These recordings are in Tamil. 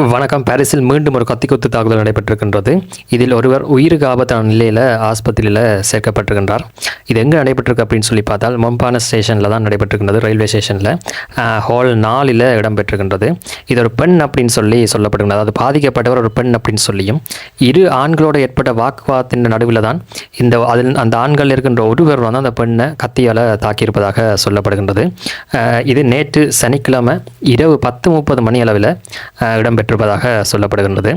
வணக்கம். பாரிஸில் மீண்டும் ஒரு கத்திக்குத்து தாக்குதல் நடைபெற்றிருக்கின்றது. இதில் ஒருவர் உயிருக்கு ஆபத்தான நிலையில் ஆஸ்பத்திரியில் சேர்க்கப்பட்டிருக்கின்றார். இது எங்கே நடைபெற்றிருக்கு அப்படின்னு சொல்லி பார்த்தால் மொம்பான ஸ்டேஷனில் தான் நடைபெற்றிருக்கின்றது ரயில்வே ஸ்டேஷனில். ஹால் நாலில் இடம்பெற்றிருக்கின்றது. இது ஒரு பெண் அப்படின்னு சொல்லி சொல்லப்படுகின்றது. அதாவது பாதிக்கப்பட்டவர் ஒரு பெண் அப்படின்னு சொல்லியும் இரு ஆண்களோடு ஏற்பட்ட வாக்குவாதத்தின் நடுவில் தான் இந்த அதில் அந்த ஆண்கள் இருக்கின்ற ஒருவர் வந்து அந்த பெண்ணை கத்தியால் தாக்கியிருப்பதாக சொல்லப்படுகின்றது. இது நேற்று சனிக்கிழமை இரவு பத்து முப்பது மணி அளவில் இடம்பெற்று இடம்பெற்றிருப்பதாக சொல்லப்படுகின்றது.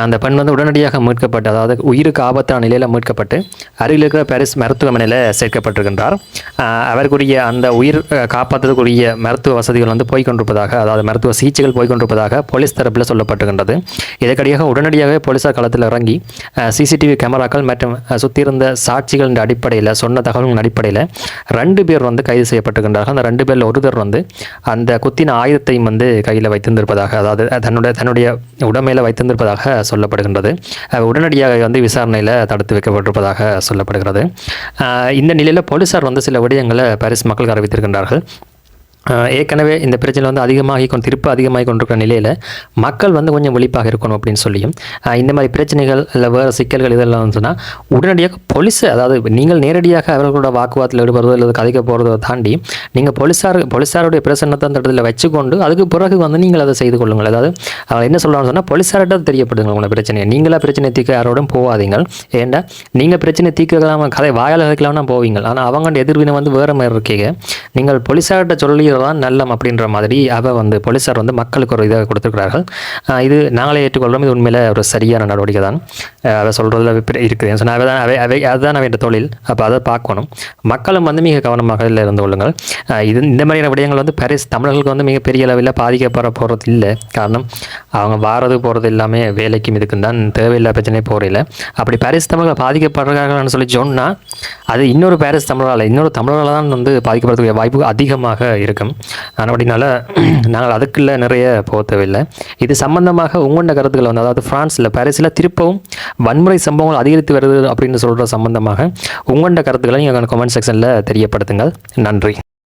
அந்த பெண் வந்து உடனடியாக மீட்கப்பட்டு அதாவது உயிருக்கு ஆபத்தான நிலையில் மீட்கப்பட்டு அருகில் இருக்கிற பாரிஸ் மருத்துவமனையில் சேர்க்கப்பட்டிருக்கின்றார். அவருக்குரிய அந்த உயிர் காப்பாற்றுவதற்குரிய மருத்துவ வசதிகள் வந்து போய்கொண்டிருப்பதாக அதாவது மருத்துவ சிகிச்சைகள் போய்கொண்டிருப்பதாக போலீஸ் தரப்பில் சொல்லப்பட்டிருக்கின்றது. இதற்கடியாக உடனடியாகவே போலீசார் களத்தில் இறங்கி சிசிடிவி கேமராக்கள் மற்றும் அஹ், சுற்றியிருந்த சாட்சிகளின் அடிப்படையில் சொன்ன தகவல்களின் அடிப்படையில் ரெண்டு பேர் வந்து கைது செய்யப்பட்டிருக்கின்றார்கள். அந்த ரெண்டு பேரில் ஒருத்தர் வந்து அந்த குத்தின ஆயுதத்தையும் வந்து கையில் வைத்திருந்திருப்பதாக அதாவது தன்னுடைய தன்னுடைய உடமையில் வைத்திருந்திருப்பதாக சொல்லப்படுகின்றது. உடனடியாக வந்து விசாரணையில் தடுத்து வைக்கப்பட்டிருப்பதாக சொல்லப்படுகிறது. இந்த நிலையில் போலீசார் வந்து சில விடயங்களை பாரிஸ் மக்களுக்கு அறிவித்திருக்கின்றார்கள். ஏற்கனவே இந்த பிரச்சனை வந்து அதிகமாகி கொண்டு திருப்ப அதிகமாகி கொண்டிருக்கிற நிலையில் மக்கள் வந்து கொஞ்சம் விழிப்பாக இருக்கணும் அப்படின்னு சொல்லியும் இந்த மாதிரி பிரச்சனைகள் இல்லை வேறு சிக்கல்கள் இதெல்லாம் வந்துச்சுன்னா உடனடியாக போலீஸ் அதாவது நீங்கள் நேரடியாக அவர்களோட வாக்குவாதத்தில் ஈடுபடுறதோ அல்லது கதைக்க போகிறத தாண்டி நீங்கள் போலீஸார் போலீஸாருடைய பிரசன்னத்தை அந்த இடத்துல வச்சுக்கொண்டு அதுக்கு பிறகு வந்து நீங்கள் அதை செய்து கொள்ளுங்கள். அதாவது அவர் என்ன சொல்லலாம்னு சொன்னால் போலீஸார்கிட்ட தெரியப்படுங்க உங்களை பிரச்சனையை. நீங்களாக பிரச்சனை தீர்க்க யாரோடும் போகாதீங்க ஏண்டா நீங்கள் பிரச்சனை தீர்க்கலாம் கதை வாயால் கதைக்கலாம்னா போவீங்க ஆனால் அவங்க எதிர்வினை வந்து வேறு மாதிரி இருக்கீங்க. நீங்கள் போலீஸார்கிட்ட சொல்லி தான் நல்லம் அப்படின்ற மாதிரி அவ வந்து போலீஸார் வந்து மக்களுக்கு ஒரு இதை கொடுத்துருக்கிறார்கள். இது நாங்களே ஏற்றுக்கொள்கிறோம் இது உண்மையில் ஒரு சரியான நடவடிக்கை தான். அதை சொல்கிறதுல இருக்குது. சொன்னால் அவை தான் அவை அவை அதுதான் அவன் தொழில். அப்போ அதை பார்க்கணும். மக்களும் வந்து மிக கவனமாக இதில் இருந்து கொள்ளுங்கள். இது இந்த மாதிரியான விடயங்கள் வந்து பரிஸ் தமிழர்களுக்கு வந்து மிகப்பெரிய அளவில் பாதிக்கப்பட போகிறது இல்லை. காரணம் அவங்க வாரது போகிறது எல்லாமே வேலைக்கும் இதுக்கும் தான். தேவையில்லா பிரச்சனை போகிறதில்ல அப்படி பாரிஸ் தமிழர்கள் பாதிக்கப்படுறாங்கன்னு சொல்லி சொன்னால் அது இன்னொரு பாரிஸ் தமிழரால் இன்னொரு தமிழரால் தான் வந்து பாதிக்கப்படுறதுக்கு வாய்ப்பு அதிகமாக இருக்கும். அப்படினால நாங்கள் அதுக்குள்ள நிறைய போக தேவையில்லை. இது சம்பந்தமாக உங்களோட கருத்துக்களை வந்து அதாவது ஃப்ரான்ஸில் பாரிஸில் திருப்பவும் வன்முறை சம்பவங்கள் அதிகரித்து வருது அப்படின்னு சொல்கிற சம்பந்தமாக உங்களோட கருத்துக்களை நீங்கள் கமெண்ட் செக்ஷனில் தெரியப்படுத்துங்கள். நன்றி.